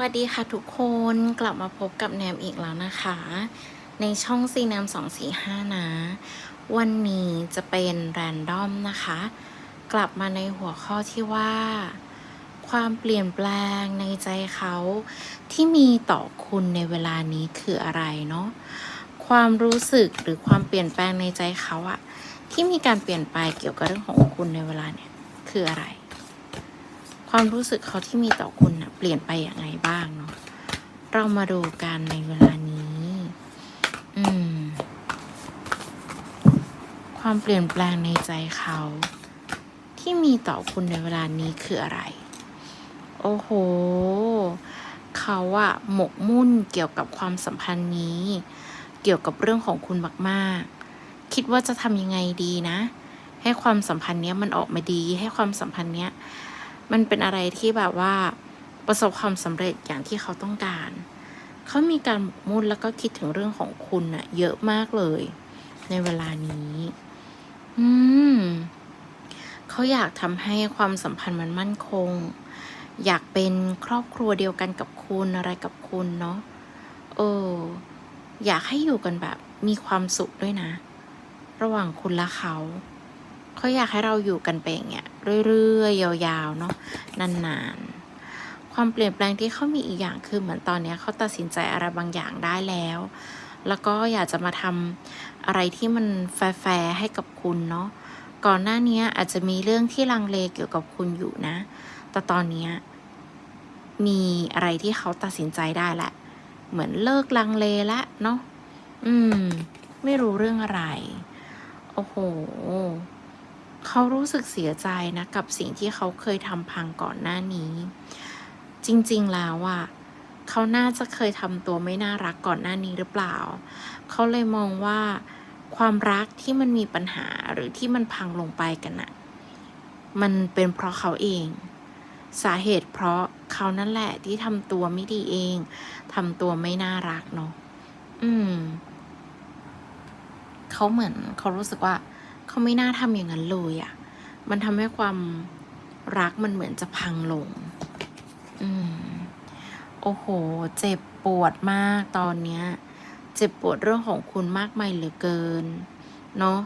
วัสดีค่ะทุกคนกลับมาพบกับแนมอีกแล้วนะคะ ในช่องซีแนม245นะ วันนี้จะเป็นแรนดอมนะคะ กลับมาในหัวข้อที่ว่า ความเปลี่ยนแปลงในใจเขาที่มีต่อคุณในเวลานี้คืออะไรเนาะความรู้สึกหรือความเปลี่ยนแปลงในใจเขาอะที่มีการเปลี่ยนไปเกี่ยวกับเรื่องของคุณในเวลาเนี่ยคืออะไร ความรู้สึกเขาที่มีต่อคุณนะ เปลี่ยนไปอย่างไรบ้างเนาะเรามาดูกันในเวลานี้ อืม ความเปลี่ยนแปลงในใจเขา ที่มีต่อคุณในเวลานี้คืออะไร โอ้โห เขาอะหมกมุ่นเกี่ยวกับความสัมพันธ์นี้ เกี่ยวกับเรื่องของคุณมากๆ คิดว่าจะทำยังไงดีนะ ให้ความสัมพันธ์เนี้ยมันออกมาดี ให้ความสัมพันธ์เนี้ยมันเป็นอะไรที่แบบว่า ประสบความสำเร็จอย่างที่เขาต้องการ เขามีการหมกมุ่นแล้วก็คิดถึงเรื่องของคุณอะเยอะมากเลย ในเวลานี้ อืมเขาอยากทำให้ความสัมพันธ์มันมั่นคง อยากเป็นครอบครัวเดียวกันกับคุณอะไรกับคุณเนาะเออ อยากให้อยู่กันแบบมีความสุขด้วยนะ ระหว่างคุณและเขาเขาอยากให้เราอยู่กันไปอย่างเงี้ยเรื่อยๆยาวๆเนาะนานๆ ความเปลี่ยนแปลงที่เขามีอีกอย่างคือเหมือนตอนนี้เขาตัดสินใจอะไรบางอย่างได้แล้ว แล้วก็อยากจะมาทำอะไรที่มันแฟร์ให้กับคุณเนาะก่อนหน้านี้อาจจะมีเรื่องที่ลังเลเกี่ยวกับคุณอยู่นะ แต่ตอนนี้มีอะไรที่เขาตัดสินใจได้แหละ เหมือนเลิกลังเลละเนาะ อืม ไม่รู้เรื่องอะไร โอ้โห เขารู้สึกเสียใจนะ กับสิ่งที่เขาเคยทำพังก่อนหน้านี้ จริงๆแล้วอะเขาน่าจะเคยทำตัวไม่น่ารักก่อนหน้านี้หรือเปล่า เขาเลยมองว่า ความรักที่มันมีปัญหาหรือที่มันพังลงไปกันน่ะมันเป็นเพราะเขาเอง สาเหตุเพราะเขานั่นแหละที่ทำตัวไม่ดีเองทำตัวไม่น่ารักเนาะอืม เขาเหมือนเขารู้สึกว่า เขาไม่น่าทำอย่างนั้นเลยอะ่ะ มันทำให้ความรักมันเหมือนจะพังลง อืม โอ้โห เจ็บปวดมากตอนเนี้ย เจ็บปวดเรื่องของคุณมากมายเหลือเกิน เนาะ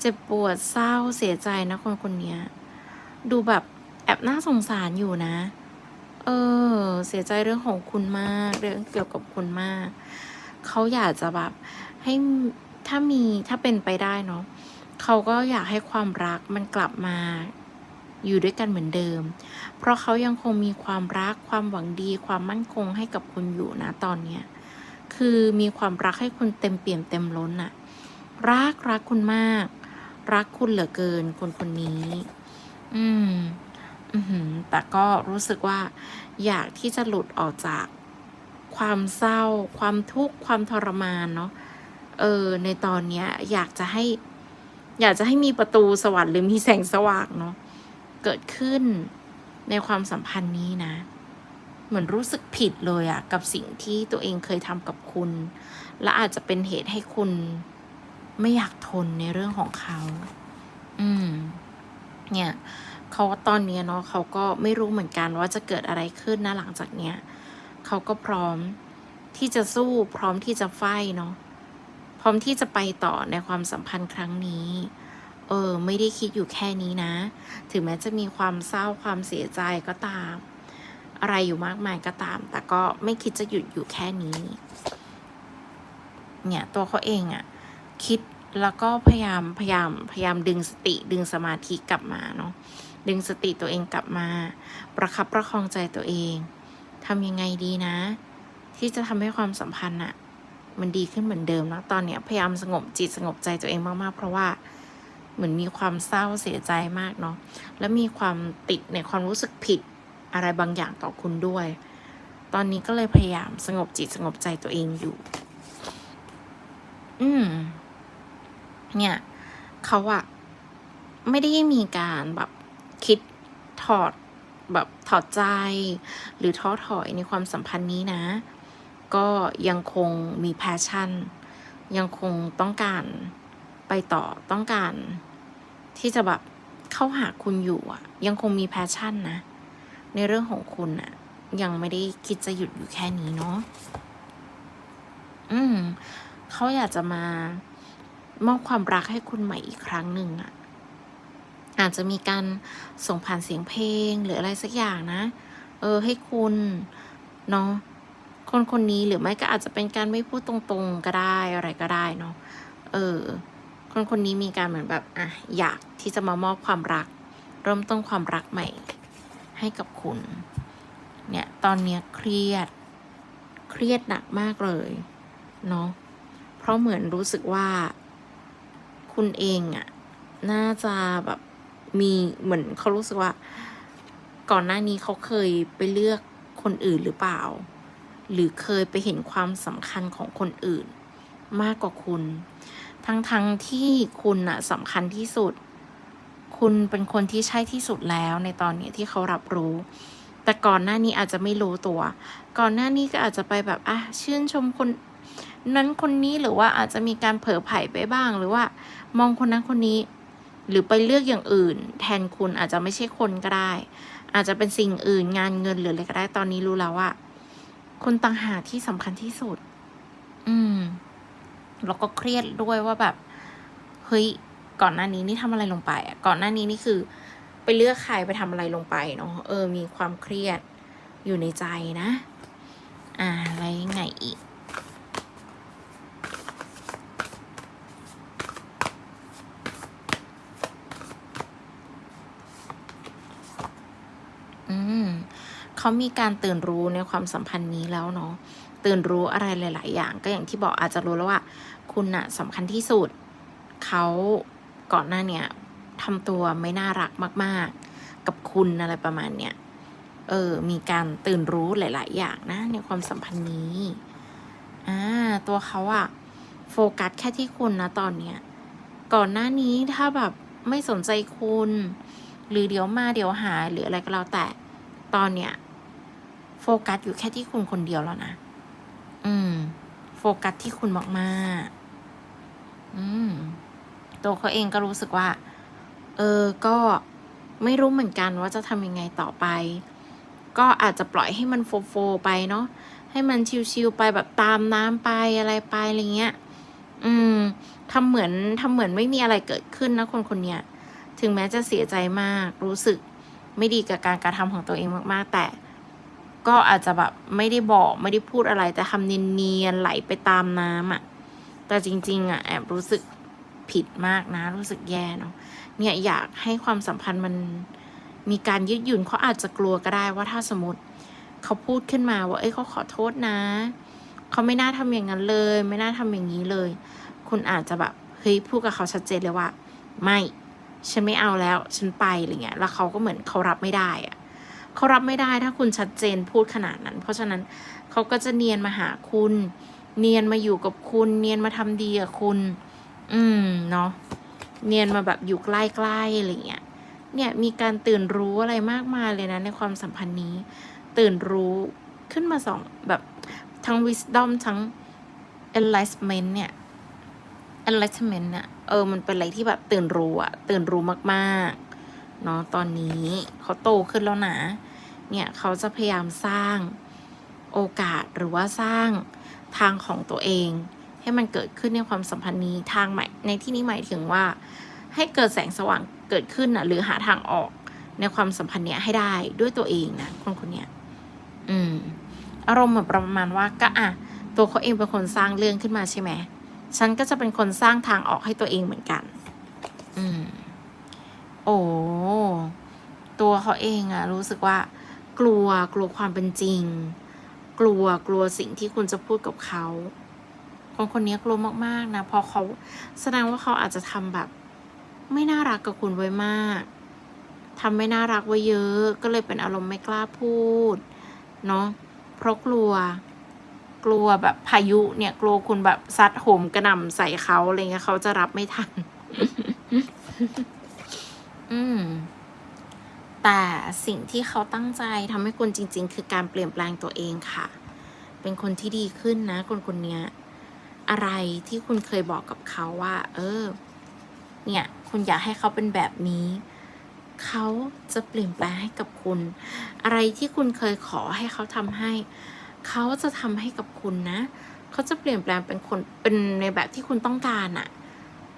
เจ็บปวดเศร้าเสียใจนะคนคนเนี้ย ดูแบบแอบน่าสงสารอยู่นะ เออ เสียใจเรื่องของคุณมาก เรื่องเกี่ยวกับคุณมาก เขาอยากจะแบบให้ถ้ามีถ้าเป็นไปได้เนาะเขาก็อยากให้ความรักมันกลับมา อยู่ด้วยกันเหมือนเดิม เพราะเขายังคงมีความรักความหวังดี ความมั่นคงให้กับคุณอยู่นะตอนเนี้ยคือมีความรักให้คุณเต็มเปี่ยมเต็มล้นอะรักรักคุณมาก รักคุณเหลือเกินคนคนนี้ อืมอือหือแต่ก็รู้สึกว่า อยากที่จะหลุดออกจากความเศร้า ความทุกข์ความทรมานเนาะเออ ในตอนเนี้ย อยากจะให้ อยากจะให้มีประตูสวรรค์หรือมีแสงสว่างเนาะ เกิดขึ้นในความสัมพันธ์นี้นะ เหมือนรู้สึกผิดเลยอะกับสิ่งที่ตัวเองเคยทำกับคุณ และอาจจะเป็นเหตุให้คุณไม่อยากทนในเรื่องของเขา อืม เนี่ยเขาตอนนี้เนาะเขาก็ไม่รู้เหมือนกันว่าจะเกิดอะไรขึ้นนะหลังจากเนี้ยเขาก็พร้อมที่จะสู้พร้อมที่จะไฟเนาะพร้อมที่จะไปต่อในความสัมพันธ์ครั้งนี้ เออไม่ได้คิดอยู่แค่นี้นะ ถึงแม้จะมีความเศร้าความเสียใจก็ตาม อะไรอยู่มากมายก็ตาม แต่ก็ไม่คิดจะหยุดอยู่แค่นี้ เนี่ยตัวเขาเองอะคิดแล้วก็พยายามพยายามพยายามดึงสติดึงสมาธิกลับมาเนาะดึงสติตัวเองกลับมา ประคับประคองใจตัวเองทำยังไงดีนะ ที่จะทำให้ความสัมพันธ์อะมันดีขึ้นเหมือนเดิมนะตอนเนี้ยพยายามสงบจิตสงบใจตัวเองมากๆ เพราะว่า เหมือนมีความเศร้าเสียใจมากเนาะแล้วมีความติดในความรู้สึกผิดอะไรบางอย่างต่อคุณด้วย ตอนนี้ก็เลยพยายามสงบจิตสงบใจตัวเองอยู่ อืม เนี่ยเขาอะไม่ได้มีการแบบคิดถอดแบบถอดใจ หรือท้อถอยในความสัมพันธ์นี้นะ ก็ยังคงมีแพชชั่น ยังคงต้องการ ไปต่อต้องการที่จะแบบเข้าหาคุณอยู่อะยังคงมีแพชชั่นนะ ในเรื่องของคุณอะยังไม่ได้คิดจะหยุดอยู่แค่นี้เนาะอืมเขาอยากจะมามอบความรักให้คุณใหม่อีกครั้งหนึ่งอะอาจจะมีการส่งผ่านเสียงเพลงหรืออะไรสักอย่างนะ เออ ให้คุณเนาะคนคนนี้หรือไม่ก็อาจจะเป็นการไม่พูดตรงๆก็ได้อะไรก็ได้เนาะเออ คนคนนี้มีการเหมือนแบบอะอยากที่จะมามอบความรัก เริ่มต้นความรักใหม่ ให้กับคุณ เนี่ยตอนเนี้ยเครียด เครียดหนักมากเลยเนาะเพราะเหมือนรู้สึกว่า คุณเองอะน่าจะแบบมีเหมือนเขารู้สึกว่า ก่อนหน้านี้เขาเคยไปเลือกคนอื่นหรือเปล่า หรือเคยไปเห็นความสำคัญของคนอื่น มากกว่าคุณ ทั้งๆทที่คุณอะสำคัญที่สุด คุณเป็นคนที่ใช่ที่สุดแล้วในตอนนี้ที่เขารับรู้ แต่ก่อนหน้านี้อาจจะไม่รู้ตัว ก่อนหน้านี้ก็อาจจะไปแบบอะชื่นชมคนนั้นคนนี้หรือว่าอาจจะมีการเผลอไผ่ไปบ้าง หรือว่ามองคนนั้นคนนี้ หรือไปเลือกอย่างอื่น แทนคุณอาจจะไม่ใช่คนก็ได้ อาจจะเป็นสิ่งอื่นงานเงินหรืออะไรก็ได้ตอนนี้รู้แล้วว่าคนต่างหากที่สำคัญที่สุด อืม แล้วก็เครียดด้วยว่าแบบเฮ้ยก่อนหน้านี้นี่ทำอะไรลงไปอะก่อนหน้านี้นี่คือ ไปเลือกใครไปทำอะไรลงไปเนาะเออ มีความเครียดอยู่ในใจนะ อ่าอะไรยังไงอีกอืมเขามีการตื่นรู้ในความสัมพันธ์นี้แล้วเนาะ ตื่นรู้อะไรหลาย ๆ อย่าง ก็อย่างที่บอกอาจจะรู้แล้วว่า คุณน่ะสำคัญที่สุดเขาก่อนหน้าเนี่ยทำตัวไม่น่ารักมาก ๆ กับคุณอะไรประมาณเนี้ยเออ มีการตื่นรู้หลาย ๆ อย่างนะ ในความสัมพันธ์นี้อ่าตัวเขาอะโฟกัสแค่ที่คุณนะตอนเนี้ยก่อนหน้านี้ถ้าแบบไม่สนใจคุณ หรือเดี๋ยวมาเดี๋ยวหายหรืออะไรก็แล้วแต่ตอนเนี้ยโฟกัสอยู่แค่ที่คุณคนเดียวแล้วนะ อืม โฟกัสที่คุณมากๆอืม ตัวเขาเองก็รู้สึกว่า เออ ก็ไม่รู้เหมือนกันว่าจะทำยังไงต่อไป ก็อาจจะปล่อยให้มันโฟโฟไปเนาะ ให้มันชิวๆไปแบบตามน้ำไปอะไรไปอะไรเงี้ย อืมทำเหมือนทำเหมือนไม่มีอะไรเกิดขึ้นนะคนคนเนี้ย ถึงแม้จะเสียใจมาก รู้สึกไม่ดีกับการกระทำของตัวเองมาก ๆ แต่ ก็อาจจะแบบไม่ได้บอกไม่ได้พูดอะไร แต่ทำเนียนๆไหลไปตามน้ำอะ่ะ แต่จริง ๆอะแอบรู้สึกผิดมากนะ รู้สึกแย่เนาะเนี่ยอยากให้ความสัมพันธ์มันมีการยืดหยุ่นเขาอาจจะกลัวก็ได้ว่าถ้าสมมติเขาพูดขึ้นมาว่า เอ้ยเขาขอโทษนะ เขาไม่น่าทำอย่างนั้นเลย ไม่น่าทำอย่างนี้เลย คุณอาจจะแบบเฮ้ยพูดกับเขาชัดเจนเลยว่า ไม่ ฉันไม่เอาแล้ว ฉันไปอะไรเงี้ย แล้วเขาก็เหมือนเขารับไม่ได้อะ เขารับไม่ได้ถ้าคุณชัดเจนพูดขนาดนั้น เพราะฉะนั้นเขาก็จะเนียนมาหาคุณ เนียนมาอยู่กับคุณ เนียนมาทำดีกับคุณ อืมเนาะเนียนมาแบบอยู่ใกล้ๆอะไรเงี้ยเนี่ยมีการตื่นรู้อะไรมากมายเลยนะในความสัมพันธ์นี้ ตื่นรู้ขึ้นมาสองแบบทั้ง wisdom ทั้ง enlightenment เนี่ย enlightenment เนี่ยเออมันเป็นอะไรที่แบบตื่นรู้อะตื่นรู้มากๆ เนาะตอนนี้เขาโตขึ้นแล้วนะ เนี่ยเขาจะพยายามสร้างโอกาสหรือว่าสร้างทางของตัวเอง ให้มันเกิดขึ้นในความสัมพันธ์นี้ทางใหม่ในที่นี้หมายถึงว่า ให้เกิดแสงสว่างเกิดขึ้นนะหรือหาทางออกในความสัมพันธ์เนี้ยให้ได้ด้วยตัวเองนะคนคนเนี้ยอืมอารมณ์เหมือนประมาณว่าก็อะตัวเขาเองเป็นคนสร้างเรื่องขึ้นมาใช่ไหมฉันก็จะเป็นคนสร้างทางออกให้ตัวเองเหมือนกัน อืม อ้ตัวเขาเองอะรู้สึกว่า กลัวกลัวความเป็นจริง กลัวกลัวสิ่งที่คุณจะพูดกับเขาคนคนนี้กลัวมากๆนะพอเขาแสดงว่าเขาอาจจะทำแบบ ไม่น่ารักกับคุณไว้มากทำไม่น่ารักไว้เยอะ ก็เลยเป็นอารมณ์ไม่กล้าพูดเนาะเพราะกลัว กลัวแบบพายุเนี่ย กลัวคุณแบบซัดโหมกระหน่ำใส่เขาอะไรเงี้ยเขาจะรับไม่ทัน อืม แต่สิ่งที่เขาตั้งใจทำให้คุณจริง ๆ คือการเปลี่ยนแปลงตัวเองค่ะ เป็นคนที่ดีขึ้นนะ คนคนเนี้ยอะไรที่คุณเคยบอกกับเขาว่า เออ เนี่ย คุณอยากให้เขาเป็นแบบนี้ เขาจะเปลี่ยนแปลงให้กับคุณ อะไรที่คุณเคยขอให้เขาทำให้ เขาจะทำให้กับคุณนะ เขาจะเปลี่ยนแปลงเป็นคนเป็นในแบบที่คุณต้องการอะ่ะ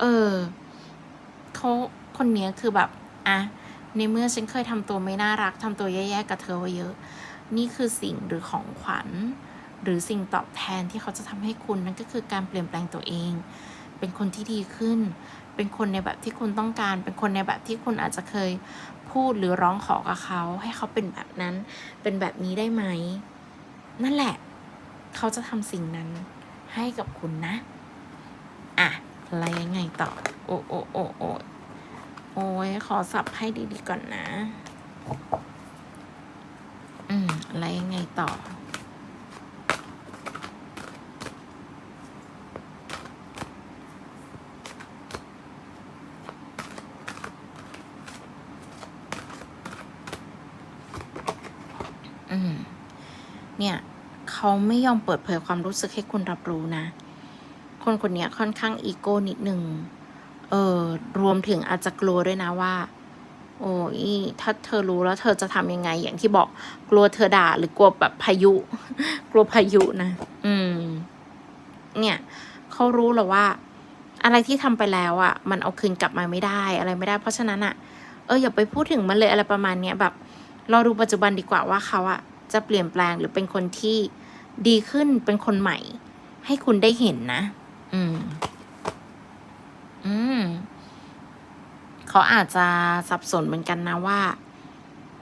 เออเขา คนนี้คือแบบอะในเมื่อฉันเคยทำตัวไม่น่ารักทำตัวแย่ๆกับเธอไว้เยอะ นี่คือสิ่งหรือของขวัญ หรือสิ่งตอบแทนที่เขาจะทำให้คุณนั่นก็คือการเปลี่ยนแปลงตัวเอง เป็นคนที่ดีขึ้น เป็นคนในแบบที่คุณต้องการ เป็นคนในแบบที่คุณอาจจะเคยพูดหรือร้องขอกับเขา ให้เขาเป็นแบบนั้น เป็นแบบนี้ได้ไหม นั่นแหละ เขาจะทำสิ่งนั้นให้กับคุณนะ อะอะไรยังไงต่อ โอ้โอ้โอ้โอ้ โอ้ยขอสับให้ดีๆก่อนนะ อืม อะไรยังไงต่อ อืม เนี่ย เขาไม่ยอมเปิดเผยความรู้สึกให้คุณรับรู้นะ คนคนนี้ค่อนข้างอีโก้นิดนึง เออรวมถึงอาจจะกลัวด้วยนะว่า โอ้ยถ้าเธอรู้แล้วเธอจะทำยังไง อย่างที่บอกกลัวเธอด่าหรือกลัวแบบพายุ กลัวพายุนะ อืม เนี่ยเขารู้แล้วว่า อะไรที่ทำไปแล้วอะ่ะ มันเอาคืนกลับมาไม่ได้ อะไรไม่ได้ เพราะฉะนั้นอะ่ะเอออย่าไปพูดถึงมันเลยอะไรประมาณเนี้ยแบบราดูปัจจุบันดีกว่าว่าเขาอะจะเปลี่ยนแปลงหรือเป็นคนที่ดีขึ้นเป็นคนใหม่ ให้คุณได้เห็นนะ อืม อืม เขาอาจจะสับสนเหมือนกันนะว่า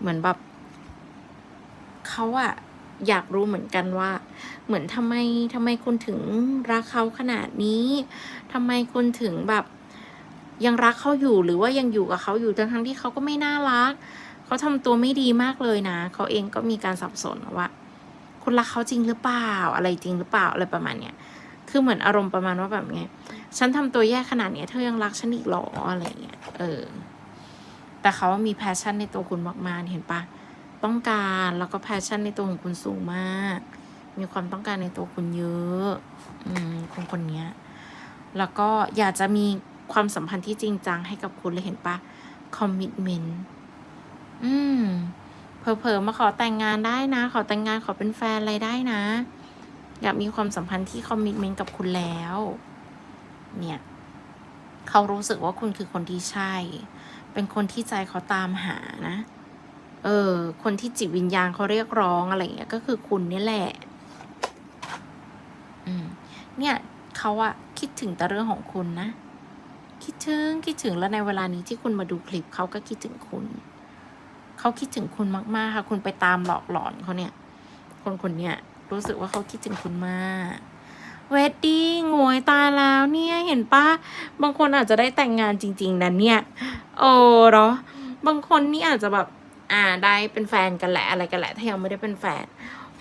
เหมือนแบบเขาอะอยากรู้เหมือนกันว่า เหมือนทำไมทำไมคุณถึงรักเขาขนาดนี้ทำไมคุณถึงแบบ ยังรักเขาอยู่หรือว่ายังอยู่กับเขาอยู่ทั้งทั้งที่เขาก็ไม่น่ารักเขาทำตัวไม่ดีมากเลยนะเขาเองก็มีการสับสนว่าคุณรักเขาจริงหรือเปล่า อะไรจริงหรือเปล่าอะไรประมาณเนี้ย คือเหมือนอารมณ์ประมาณว่าแบบไง ฉันทำตัวแย่ขนาดเนี้ย เธอยังรักฉันอีกหรออะไรเงี้ย เออ แต่เขามีแพชชั่นในตัวคุณมากๆ เห็นปะ ต้องการแล้วก็แพชชั่นในตัวของคุณสูงมาก มีความต้องการในตัวคุณเยอะ อืมคนคนเนี้ยแล้วก็อยากจะมีความสัมพันธ์ที่จริงจังให้กับคุณเลยเห็นปะคอมมิ t เมนต์ อืมเผลอๆมาขอแต่งงานได้นะ ขอแต่งงานขอเป็นแฟนอะไรได้นะ อยากมีความสัมพันธ์ที่คอมมิ t เมนต์กับคุณแล้ว เนี่ยเขารู้สึกว่าคุณคือคนที่ใช่ เป็นคนที่ใจเขาตามหานะ เออ คนที่จิตวิญญาณเขาเรียกร้องอะไรเงี้ย ก็คือคุณนี่แหละ อืม เนี่ยเขาอะคิดถึงแต่เรื่องของคุณนะ คิดถึงคิดถึงแล้วในเวลานี้ที่คุณมาดูคลิปเขาก็คิดถึงคุณ เขาคิดถึงคุณมาก ๆ ค่ะ คุณไปตามหลอกหลอนเขาเนี่ย คนคนเนี้ย รู้สึกว่าเขาคิดถึงคุณมากเวดดิ้งโวยตายแล้วเนี่ยเห็นปะบางคนอาจจะได้แต่งงานจริง ๆนะเนี่ย โอ้เหรอบางคนนี่อาจจะแบบอ่าได้เป็นแฟนกันแหละอะไรกันแหละถ้ายังไม่ได้เป็นแฟน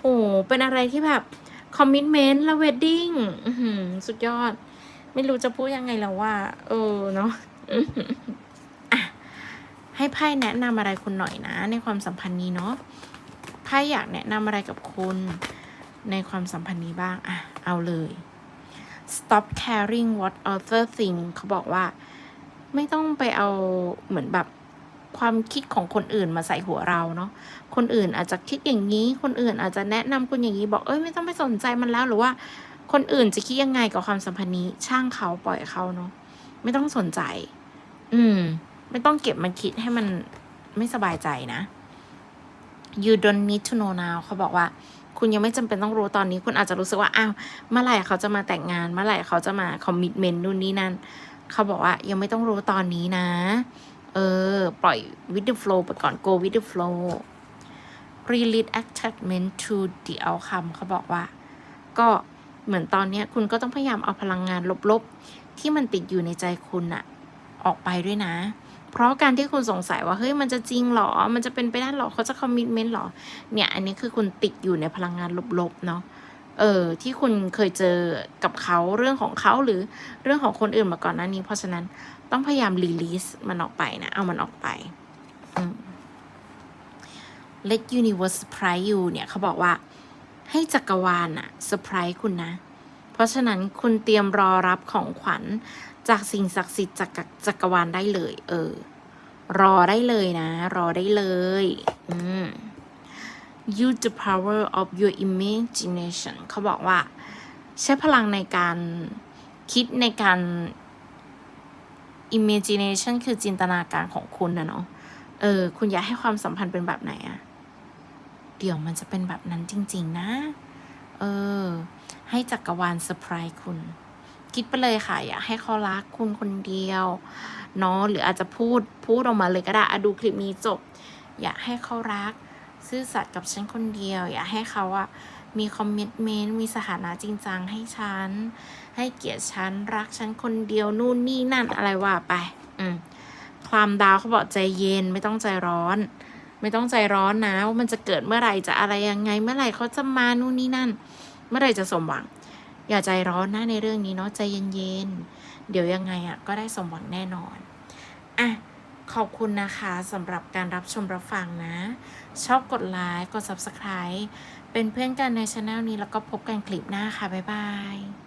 โอ้เป็นอะไรที่แบบคอมมิชเมนต์และเวดดิ้งสุดยอด ไม่รู้จะพูดยังไงแล้วว่า เออเนาะอะให้ไพ่แนะนำอะไรคุณหน่อยนะ ในความสัมพันธ์นี้เนาะไพ่อยากแนะนำอะไรกับคุณ ในความสัมพันธ์นี้บ้าง อะ เอาเลย stop caring what other think เขาบอกว่า ไม่ต้องไปเอาเหมือนแบบความคิดของคนอื่นมาใส่หัวเราเนาะ คนอื่นอาจจะคิดอย่างนี้ คนอื่นอาจจะแนะนำคุณอย่างนี้บอกเอ้ยไม่ต้องไปสนใจมันแล้วหรือว่า คนอื่นจะคิดยังไงกับความสัมพันธ์นี้ช่างเขาปล่อยเขาเนาะไม่ต้องสนใจ อืม ไม่ต้องเก็บมาคิดให้มันไม่สบายใจนะ you don't need to know now เขาบอกว่า คุณยังไม่จำเป็นต้องรู้ตอนนี้ คุณอาจจะรู้สึกว่าอ้าวเมื่อไหร่เขาจะมาแต่งงานเมื่อไหร่เขาจะมาคอมมิ t เมนต์นู่นนี่นั่นเขาบอกว่ายังไม่ต้องรู้ตอนนี้นะ เออ ปล่อย with the flow ไปก่อน go with the flow release attachment to the outcome เขาบอกว่า ก็เหมือนตอนนี้คุณก็ต้องพยายามเอาพลังงานลบๆ ที่มันติดอยู่ในใจคุณอะออกไปด้วยนะ เพราะการที่คุณสงสัยว่าเฮ้ยมันจะจริงเหรอ มันจะเป็นไปได้เหรอเขาจะคอมมิ t เมนต์หรอ เนี่ยอันนี้คือคุณติดอยู่ในพลังงานลบๆเนาะเออที่คุณเคยเจอกับเขาเรื่องของเขาหรือเรื่องของคนอื่นมาก่อนหน้านี้ เพราะฉะนั้นต้องพยายามรีลีสมันออกไปนะ เอามันออกไป let universe surprise you เนี่ยเขาบอกว่าให้จักรวาลอะเซอร์ไพรส์คุณนะ เพราะฉะนั้นคุณเตรียมรอรับของขวัญ จากสิ่งศักดิ์สิทธิ์จากจักรวาลได้เลย เออ รอได้เลยนะ รอได้เลย อืม use the power of your imagination เขาบอกว่า ใช้พลังในการคิดในการ imagination คือจินตนาการของคุณนะเนาะ เออ คุณอยากให้ความสัมพันธ์เป็นแบบไหนอะเดี๋ยวมันจะเป็นแบบนั้นจริง ๆ นะ เออ ให้จักรวาลเซอร์ไพรส์คุณ คิดไปเลยค่ะ อยากให้เขารักคุณคนเดียวเนาะหรืออาจจะพูดพูดออกมาเลยก็ได้อะดูคลิปนี้จบ อยากให้เขารัก ซื่อสัตย์กับฉันคนเดียว อยากให้เขาอะมีคอมมิชเมนต์มีสถานะจริงจังให้ฉัน ให้เกียรติฉัน รักฉันคนเดียวนู่นนี่นั่นอะไรว่าไป อืมความดาวเขาบอกใจเย็นไม่ต้องใจร้อน ไม่ต้องใจร้อนนะว่ามันจะเกิดเมื่อไหร่จะอะไรยังไง เมื่อไหร่เขาจะมานู่นนี่นั่น เมื่อไหร่จะสมหวัง อย่าใจร้อนนะในเรื่องนี้เนาะใจเย็นๆ เดี๋ยวยังไงอะ่ะก็ได้สมหวังแน่นอนอะขอบคุณนะคะสำหรับการรับชมรับฟังนะ ชอบกดไลค์กด subscribe เป็นเพื่อนกันในช anel นี้แล้วก็พบกันคลิปหน้าค่ะ บ๊ายบาย